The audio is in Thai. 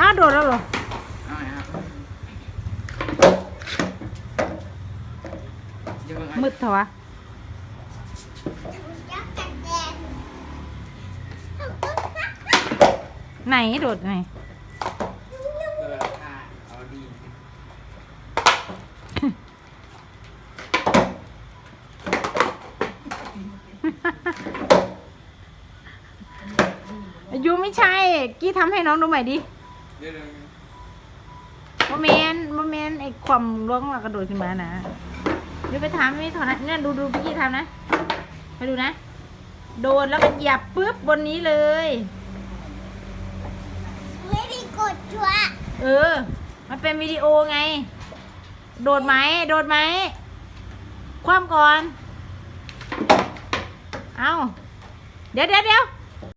อ้าโดนแล้วเหรอมืดเถอะวะไหนโดดไหน ยูไม่ใช่ กี้ทำให้น้องดูใหม่ดิเดี๋ยวเดี๋ยวโมเมนโมเมนไอ้ความล้วงหลักกระโดดขึ้นมานะเดี๋ยวไปทำไม่ถอดนะเนี่ยดูดูพี่กี้ทำนะไปดูนะ โดดแล้วก็เหยียบปุ๊บบนนี้เลยไม่มีกดชัวเออ มันเป็นวิดีโอไง โดดไหมโดดไหมคว่ำก่อน เอาเดี๋ยวเดี๋ยวเดี๋ยว